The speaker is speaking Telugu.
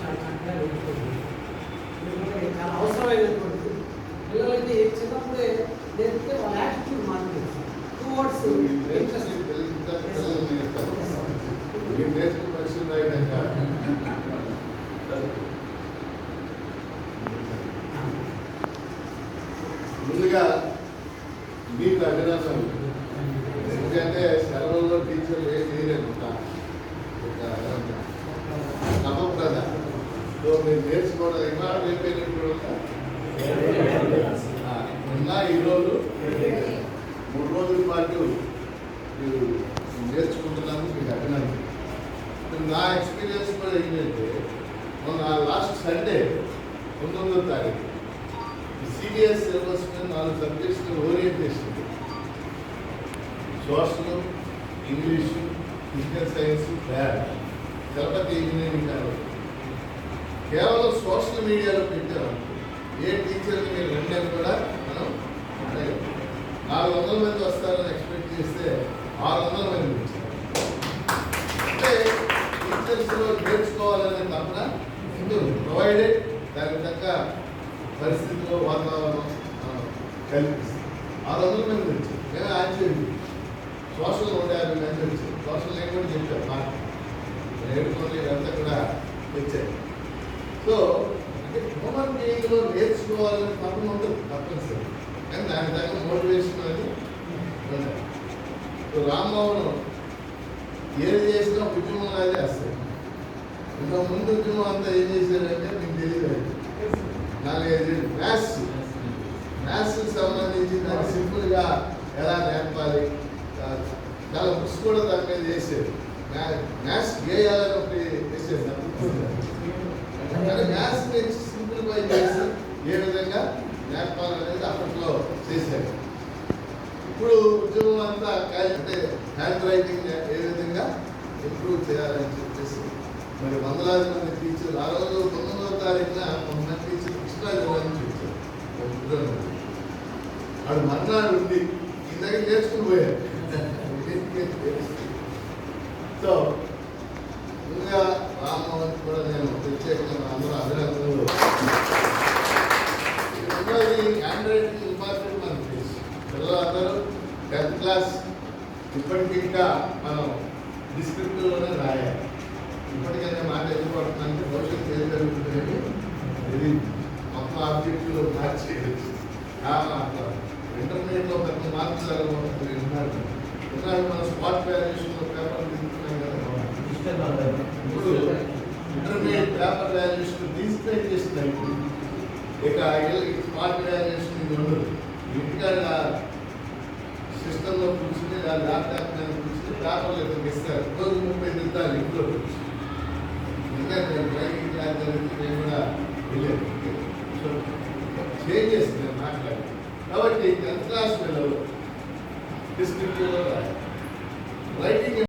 చాలా చక్కగా నేర్చుకుంటున్నారు చాలా అవసరమైనటువంటి పిల్లలకి చిన్నప్పుడే ముందుగా మీకు అభినందనలు ఎందుకంటే సెలవుల్లో టీచర్లు ఏం చేయలేదు ఒక నమ్మకం కదా సో మీరు నేర్చుకోవడం ఇవాళ నేర్చుకుంటున్నాను మీకు అభినందన. నా ఎక్స్పీరియన్స్ కూడా ఏంటంటే మొన్న లాస్ట్ సండే పంతొమ్మిదో తారీఖు సిబిఎస్ సిలబస్ మీద నాలుగు subjects orientation. Social English physical science math Chalapathi engineering college. కేవలం సోషల్ మీడియాలో పెట్టాము ఏ టీచర్ని మీరు రండి అని కూడా మనం నాలుగు వందల మంది వస్తారని ఎక్స్పెక్ట్ చేస్తే ఆరు వందల మంది వచ్చారు అంటే టీచర్స్లో నేర్చుకోవాలనే తపన ఉంటుంది ప్రొవైడెడ్ దానికి తగ్గ పరిస్థితిలో వాతావరణం కల్పిస్తుంది. ఆ రోజులు మేము మంది మేము ఆశ్చర్యం సోషల్ నూట యాభై మంది వచ్చారు. సోషల్ నేను కూడా చెప్పాను నాకు నేర్చుకోవాలి ఇదంతా కూడా తెచ్చారు. సో అంటే హ్యూమన్ బీయింగ్లో నేర్చుకోవాలని తప్పన ఉంటుంది తప్పనిసరి కానీ దాని తగ్గ మోటివేషన్ అది ఉండాలి. సో రామ్మోహన్ ఏది చేసినా ఉద్యమం లాగే చేస్తాడు. ఇంకా ముందు ఉద్యమం అంతా ఏం చేశారంటే మీకు తెలియదు నాలుగైదు మ్యాథ్స్ మ్యాథ్స్ సంబంధించి దాన్ని సింపుల్గా ఎలా నేర్పాలి? చాలా బుక్స్ కూడా దాని మీద చేశారు మ్యాథ్స్ గేయాలని ఒకటి చేశారు నాకు కానీ మ్యాథ్స్ నుంచి సింప్లిఫై చేసి ఏ విధంగా నేర్పాలనేది అప్పట్లో చేశారు. ఇప్పుడు ఉద్యమం అంతా అంటే హ్యాండ్ రైటింగ్ ఏ విధంగా ఇంప్రూవ్ చేయాలని మరి వందలాది మంది టీచర్లు ఆ రోజు తొమ్మిదవ తారీఖున కొంతమంది టీచర్ కృష్ణా జిల్లా చూశారు వచ్చారు వాడు మర్నాడు ఉండి ఈ దగ్గర నేర్చుకుని పోయారు సో ముందుగా రామ్మోహన్ కూడా నేను ప్రత్యేకంగా అందరూ అభినందనలు. రెండోది హ్యాండ్ రైటింగ్ ఇంపార్టెంట్ మనకు తెలుసు పిల్లలందరూ టెన్త్ క్లాస్ ఇప్పటికి ఇంకా మనం డిస్క్రిప్టివ్లోనే రాయాలి. ఇంటర్మీడియట్లో పెద్ద మార్క్స్ జరగబోతుంది విన్నారు ఎందుకంటే మనం స్పాట్ వాల్యుయేషన్లో పేపర్ దిగుతున్నాం కదా. ఇప్పుడు ఇంటర్మీడియట్ పేపర్ వాల్యుయేషన్ డిస్ప్లే చేస్తున్నాయి ఇక స్పాట్ వాల్యుయేషన్ ఇది ఉండదు. ఇంటికాడ సిస్టంలో కూర్చుని ల్యాప్టాప్ మీద కూర్చుని పేపర్లు ఇక్కడికి ఇస్తారు రోజు ముప్పై దిద్దాలు ఇంట్లో ఎందుకంటే డ్రైవింగ్ క్లాస్ జరిగింది నేను కూడా వెళ్ళాను. సో మాట్లాడి కాబట్టి టెన్త్ క్లాస్ పిల్లలు డిస్ట్రిక్ట్ రైటింగ్